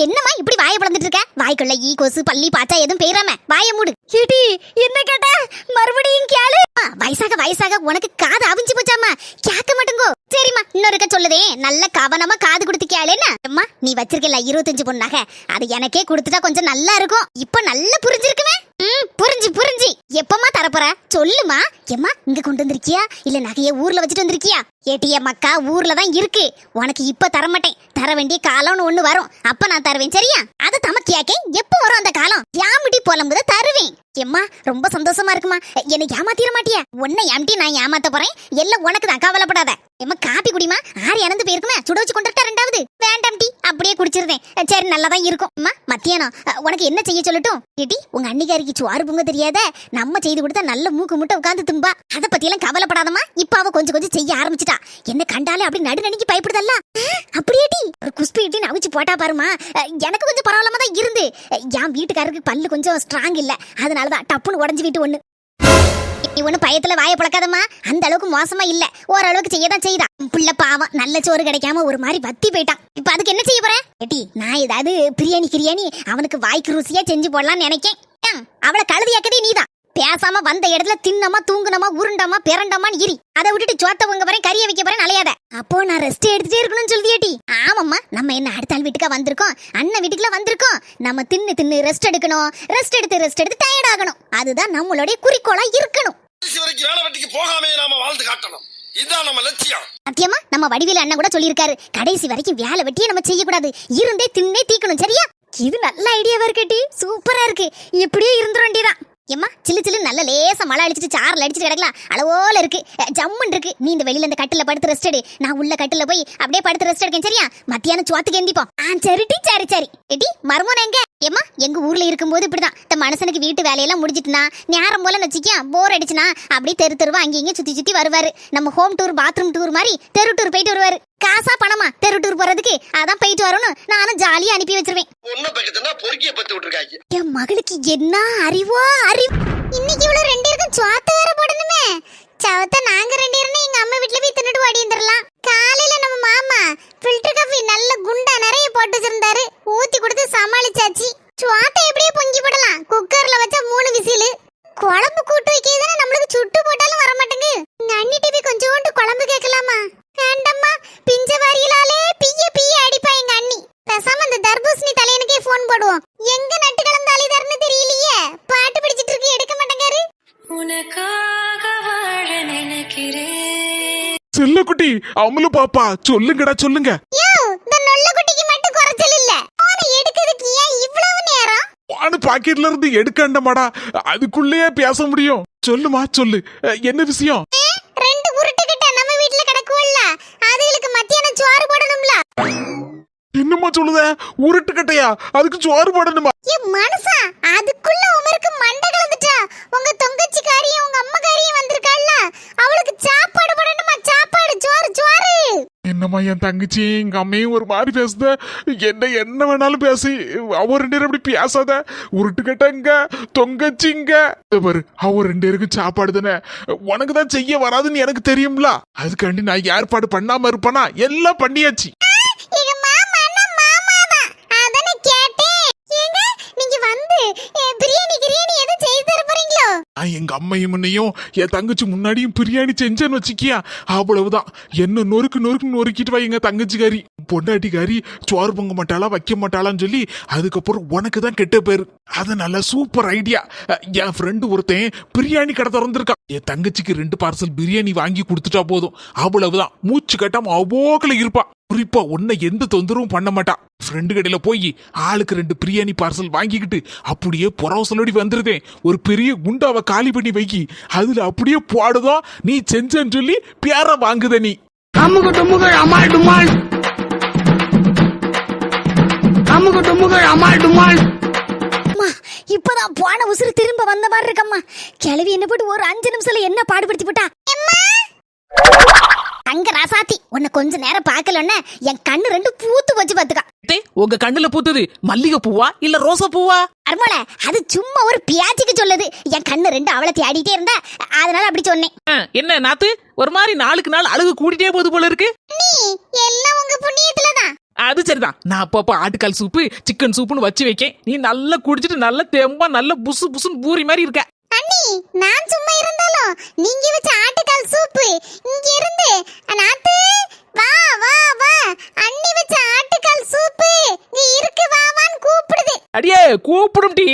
என்னம்மா இப்படி வாயை பிளந்துட்டு இருக்க? வாய்க்குள்ள ஈ கொசு பள்ளி பாச்சா எதுவும் பெயராம வாயை மூடு. ஏடி என்ன கேட்ட? மறுபடியும் கேளு. வயசாக வயசாக உனக்கு காது அவிஞ்சு போச்சாமா கேட்க மாட்டேங்கோ. சரிம்மா இன்னொருக்க சொல்லுதே. நல்ல கவனமா காது கொடுத்து கேளுன்னா அம்மா நீ வச்சிருக்கல இருபத்தஞ்சு பொண்ணு நகை. அது எனக்கே கொடுத்துட்டா கொஞ்சம் நல்லா இருக்கும். இப்ப நல்லா புரிஞ்சிருக்குமே? ம் புரிஞ்சு எப்பமா தரப்போற? சொல்லுமா. எம்மா இங்க கொண்டு வந்திருக்கியா? இல்ல நகைய ஊர்ல வச்சுட்டு வந்திருக்கியா? ஏடிஎம் மக்கா ஊர்ல தான் இருக்கு. உனக்கு இப்ப தர மாட்டேன் தர வேண்டிய காலம்னு ஒண்ணு வரும். அப்ப நான் தருவேன் சரியா? அது தமக்கியாக்கே. எப்போ வரும் அந்த காலம்? யாமிட்டி போலம்புத தருவேன். எம்மா ரொம்ப சந்தோஷமா இருக்குமா. என்னை ஏமாத்திர மாட்டியா? உன்னை ஏமிட்டி நான் ஏமாத்த போறேன். எல்லாம் உனக்கு தான். கவலைப்படாத. எம்மா காப்பி குடிமா? ஆறு இறந்து போயிருக்குமே. சுட வச்சு கொண்டுட்டா ரெண்டாவது வேண்டாம் டி. அப்படியே குடிச்சிருந்தேன் சரி நல்லா தான் இருக்கும். அம்மா மத்தியானம். உனக்கு என்ன செய்ய சொல்லட்டும்? ஏடி உங்க அன்னிக்காரிக்கு சுவாறு பொங்க தெரியாத நம்ம செய்து கொடுத்தா நல்ல மூக்கு முட்டை உட்காந்து தும்பா. அத பத்தி எல்லாம் கவலைப்படாதம்மா. இப்ப அவ கொஞ்சம் கொஞ்சம் செய்ய ஆரம்பிச்சிட்டா. என்ன கண்டாலே அப்படி நடு நடுங்கி பயப்படுதல்ல? அப்படியேடி ஒரு குஸ்பி இட்டி அவிச்சு போட்டா பாருமா எனக்கு கொஞ்சம் பரவாயில்லாம தான் இருந்து என் வீட்டுக்காரருக்கு பல்லு கொஞ்சம் ஸ்ட்ராங் இல்ல. அதனாலதான் டப்புன்னு உடஞ்சு வீட்டு ஒண்ணு. நீ ஒன்னும் பயத்துல வாயை பழக்காதம்மா அந்த அளவுக்கு மோசமா இல்ல. ஓரளவுக்கு செய்யதான் செய்தா. புள்ள பாவம். நல்ல சோறு கிடைக்காம ஒரு மாதிரி வத்தி போயிட்டான். இப்ப அதுக்கு என்ன செய்ய போறேன் ஏட்டி நான் ஏதாவது பிரியாணி கிரியாணி அவனுக்கு வாய்க்கு ருசியா செஞ்சு போடலாம்னு நினைக்கேன். அவளை கழுதியாக்கதே நீதான். பேசாம வந்த இடத்துல தின்னமா தூங்குனமா உருண்டமா பிறண்டமான்னு இரி. அதை விட்டுட்டு சோத்த உங்க போறேன் கறிய வைக்க போறேன் அலையாத. அப்போ நான் ரெஸ்ட் எடுத்துட்டே இருக்கணும்னு சொல்லியேட்டி ஆமாம்மா. நம்ம என்ன அடுத்த ஆள் வீட்டுக்கா வந்திருக்கோம்? அண்ணன் வீட்டுக்குள்ள வந்திருக்கோம். நம்ம தின்னு தின்னு ரெஸ்ட் எடுக்கணும். ரெஸ்ட் எடுத்து ரெஸ்ட் எடுத்து டயர்ட் ஆகணும். அதுதான் நம்மளுடைய குறிக்கோளா இருக்கணும். வரைக்கும் வேலை வெட்டிக்கு போகாமே நாம வாழ்ந்து காட்டணும். இதுதான் நம்ம லட்சியம். சத்தியமா? நம்ம வடிவேலு அண்ணன் கூட சொல்லியிருக்காரு. கடைசி வரைக்கும் வேலை வெட்டியே நம்ம செய்யக்கூடாது. இருந்தே தின்னே தீக்கணும் சரியா? இது நல்ல ஐடியாவா இருக்கட்டி சூப்பரா இருக்கு. இப்படியே இருந்துட வேண்டியதான் ஏம்மா சில்லு சில்லு நல்ல லேசா மழை அடிச்சிட்டு சாரில் அடிச்சிட்டு கிடக்கலாம். அளவோல இருக்கு. அஹ், ஜம்முன்னு இருக்கு. நீ இந்த வெளியில இந்த கட்டில படுத்து ரெஸ்ட் எடு. நான் உள்ள கட்டில போய் அப்படியே படுத்து ரெஸ்ட் எடுக்கேன். சரியா? மத்தியானம் சோத்துக்கு எந்திப்போம். ஆ சரிட்டி சரி சரி. எடி மர்மோன எங்க? ஏம்மா எங்க ஊர்ல இருக்கும்போது இப்படிதான். இந்த மனுஷனுக்கு வீட்டு வேலையெல்லாம் முடிஞ்சிட்டுனா நேரம் போல வச்சுக்கியா போர் அடிச்சுனா அப்படியே தெரு தெருவா அங்க இங்க சுத்தி சுத்தி வருவாரு. நம்ம ஹோம் டூர் பாத்ரூம் டூர் மாதிரி தெரு டூர் போயிட்டு வருவாரு. காசா பணமா தெரு டூர் போறதுக்கு? அதான் போயிட்டு வரணும் நானும் ஜாலியா அனுப்பி வச்சிருவேன். என் மகளுக்கு என்ன அறிவோ அறிவு? இன்னைக்கு இவ்வளவு சுவாத்த வேற போடணுமே. சவத்த நாங்க ரெண்டு இருந்து எங்க அம்மா வீட்ல போய் தின்னுட்டு ஓடி வந்துடலாம் காலையில நம்ம மாமா ஃபில்டர் காஃபி நல்ல குண்டா நிறைய போட்டு செல்லக்குட்டி அமுலு பாப்பா சொல்லுங்கடா சொல்லுங்க. யோ இந்த நொல்ல குட்டிக்கு மட்டும் குறைச்சல் இல்ல. போனை எடுக்கிறதுக்கு ஏன் இவ்வளவு நேரம்? வானு பாக்கெட்ல இருந்து எடுக்கண்டமாடா. அதுக்குள்ளேயே பேச முடியும். சொல்லுமா சொல்லு. என்ன விஷயம்? ரெண்டு உருட்டு கிட்ட நம்ம வீட்ல கிடக்குவல்ல. அதுகளுக்கு மத்தியானம் சோறு போடணும்ல. என்னம்மா சொல்லுத? உருட்டு கட்டையா அதுக்கு சோறு போடணுமா? ஏ மனசா அதுக்குள்ள உமருக்கு மண்டை கலந்துட்டா உங்க தொங்கச்சிக்காரியும் உங்க அம்மக்காரியும் வந்திருக்காள்ல அவளுக்கு சாப்பாடு போடணுமா சாப்பாடு சோறு சோறு என்னம்மா என் தங்கச்சி எங்க அம்மையும் ஒரு மாதிரி பேசுத. என்ன என்ன வேணாலும் பேசி அவ ரெண்டு பேரும் அப்படி பேசாத. உருட்டுக்கட்டங்க தொங்கச்சிங்க பாரு அவ ரெண்டு பேருக்கும் சாப்பாடு தானே. உனக்கு தான் செய்ய வராதுன்னு எனக்கு தெரியும்ல. அதுக்காண்டி நான் ஏற்பாடு பண்ணாம இருப்பேனா? எல்லாம் பண்ணியாச்சு எங்க மாமா அண்ணா மாமா தான் அதானே கேட்டேன் ஏங்க நீங்க வந்து எ, பிரியாணி கிரியாணி எதுவும் செய்து தர எங்கள் எங்க அம்மையும் முன்னையும் என் தங்கச்சி முன்னாடியும் பிரியாணி செஞ்சேன்னு வச்சுக்கியா? அவ்வளவுதான். என்ன நொறுக்கு நொறுக்கு நொறுக்கிட்டு வா எங்க தங்கச்சிக்காரி பொண்டாட்டிக்காரி சோறு பொங்க மாட்டாளா வைக்க மாட்டாளான்னு சொல்லி அதுக்கப்புறம் உனக்கு தான் கெட்ட பேர். அது நல்ல சூப்பர் ஐடியா. என் ஃப்ரெண்டு ஒருத்தன் பிரியாணி கடை திறந்திருக்கான். என் தங்கச்சிக்கு ரெண்டு பார்சல் பிரியாணி வாங்கி கொடுத்துட்டா போதும். அவ்வளவுதான். மூச்சு கட்டாம அவோக்கில் இருப்பா. குறிப்பா உன்னை எந்த தொந்தரவும் பண்ண மாட்டா. ஃப்ரெண்டு கடையில போய் ஆளுக்கு ரெண்டு பிரியாணி பார்சல் வாங்கிக்கிட்டு அப்படியே புறவசலோடி வந்துருதேன் ஒரு பெரிய குண்டாவை காலி பண்ணி வைக்கி அதுல அப்படியே போடுதோம் நீ செஞ்சேன்னு சொல்லி பேர வாங்குத நீ. அமுக டுமுக அமால் டுமால். அமுக டுமுக அமால் டுமால். அம்மா இப்பதான் போன உசுறு திரும்ப வந்த மாதிரி இருக்கம்மா. கிளவி என்ன போட்டு ஒரு அஞ்சு நிமிஷத்துல என்ன பாடுபடுத்தி போட்டா? அங்க ராசாத்தி? உன்னை கொஞ்ச நேரம் பார்க்கலன்னு என் கண்ணு ரெண்டு பூத்து வச்சு பாத்துக்கா உங்க கண்ணுல பூத்தது மல்லிகை பூவா இல்ல ரோசா பூவா? அருமோல அது சும்மா ஒரு பியாச்சிக்கு சொல்லுது. என் கண்ணு ரெண்டு அவளை தேடிட்டே இருந்தா அதனால அப்படி சொன்னேன். ஆ, என்ன நாத்து? ஒரு மாதிரி நாளுக்கு நாள் அழகு கூடிட்டே போகுது போல இருக்கு. நீ எல்லாம் உங்க புண்ணியத்துல தான். அது சரிதான். நான் அப்பப்போ ஆட்டுக்கால் சூப்பு சிக்கன் சூப்புன்னு வச்சு வைக்கேன். நீ நல்லா குடிச்சிட்டு நல்ல தெம்பா நல்ல புசு புசுன்னு பூரி மாதிரி இருக்க. அண்ணி நான் சும்மா இருந்தாலும் நீங்க வச்ச ஆட்டுக்கால் சூப்பு இங்க இருந்து நாத்து வா வா வா அண்ணி வச்ச ஆட்டுக்கால் சூப்பு நீ இருக்கு வா வான்னு கூப்பிடுது அடியே கூப்பிடும் டீ